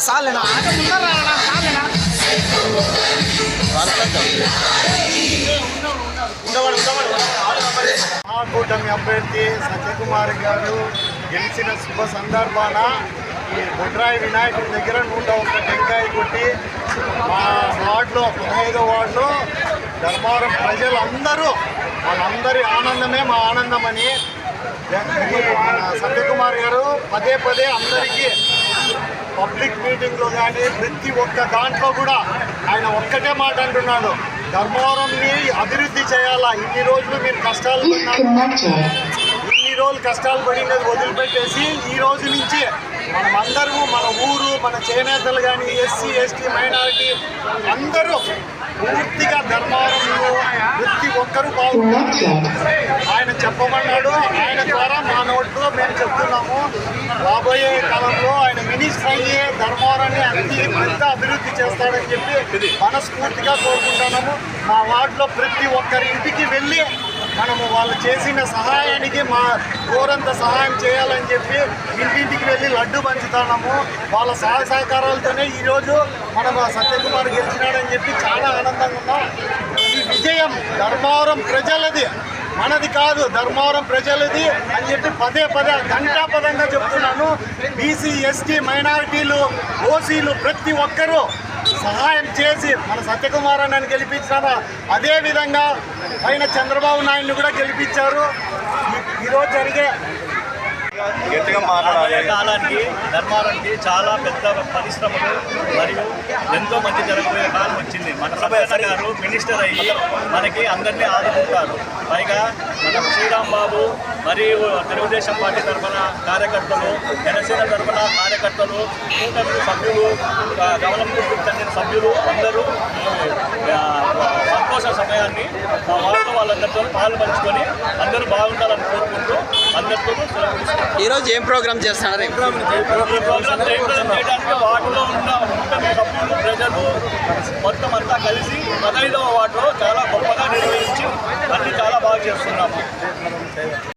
సాలేనా సాలేనా మహాకూటమి అభ్యర్థి సత్యకుమార్ గారు గెలిచిన శుభ సందర్భాన ఈ బొడ్రాయి వినాయకుడి దగ్గర నూట ఒక్క టెంకాయ కొట్టి మా వార్డులో పదహైదో వార్డులో ధర్మవరం ప్రజలందరూ వాళ్ళందరి ఆనందమే మా ఆనందమని సత్యకుమార్ గారు పదే పదే అందరికీ పబ్లిక్ మీటింగ్లో కానీ ప్రతి ఒక్క దాంట్లో కూడా ఆయన ఒక్కటే మాట అంటున్నాడు. ధర్మవరంని అభివృద్ధి చేయాలా? ఇన్ని రోజులు మీరు కష్టాలు పడినారు ఇన్ని రోజులు కష్టాలు పడినది వదిలిపెట్టేసి ఈ రోజు నుంచి మనం మన ఊరు మన చేనేతలు కానీ ఎస్సీ ఎస్టీ మైనారిటీ అందరూ పూర్తిగా ధర్మవరంలో ప్రతి ఒక్కరూ బాగుంటారు ఆయన చెప్పమన్నాడు ఆయన ద్వారా మా నోట్లో మేము చెప్తున్నాము. రాబోయే కాలంలో ఆయన మినిస్టర్ అయ్యే ధర్మవరాన్ని అన్ని పెద్ద అభివృద్ధి చేస్తాడని చెప్పి మనస్ఫూర్తిగా కోరుకుంటున్నాము. మా వార్డులో ప్రతి ఒక్కరి ఇంటికి వెళ్ళి మనము వాళ్ళు చేసిన సహాయానికి మా ఊరంతా సహాయం చేయాలని చెప్పి ఇంటింటికి వెళ్ళి లడ్డు పంచుతున్నాము వాళ్ళ సహాయ సహకారాలతోనే ఈరోజు మనం సత్యకుమార్ గెలిచినాడని చెప్పి చాలా ఆనందంగా ఉన్నాం. ఈ విజయం ధర్మవరం ప్రజలది. మనది కాదు ధర్మవరం ప్రజలది అని చెప్పి పదే పదే ఘంటాపదంగా చెప్తున్నాను. బీసీ ఎస్టీ మైనారిటీలు ఓసీలు ప్రతి ఒక్కరూ సహాయం చేసి మన సత్యకుమార్ అన్నని గెలిపించారా అదే విధంగా పైన చంద్రబాబు నాయుడిని కూడా గెలిపించారు. ఈ- ఈరోజు జరిగే కాలానికి ధర్మారానికి చాలా పెద్ద పరిశ్రమలు మరియు ఎంతో మంచి జరగబోయే కాలం వచ్చింది. మన సత్యన్న గారు మినిస్టర్ అయ్యి మనకి అందరినీ ఆదుకుంటారు. పైగా మన శ్రీరామ్ బాబు మరియు తెలుగుదేశం పార్టీ తరఫున కార్యకర్తలు జనసేన తరఫున కార్యకర్తలు కూటమి సభ్యులు గమనంకు చెందిన సభ్యులు అందరూ సంతోష సమయాన్ని వాళ్ళతో వాళ్ళందరితో పాలు పంచుకొని అందరూ బాగుండాలని కోరుకుంటూ అందరితో. ఈరోజు ఏం ప్రోగ్రామ్ చేస్తున్నారు? చేయడానికి వార్డులో ఉన్న కూటమి సభ్యులు ప్రజలు మొత్తం అంతా కలిసి పదహైదవ వార్డులో చాలా గొప్పగా నిర్వహించి అన్ని చాలా బాగా చేస్తున్నాము.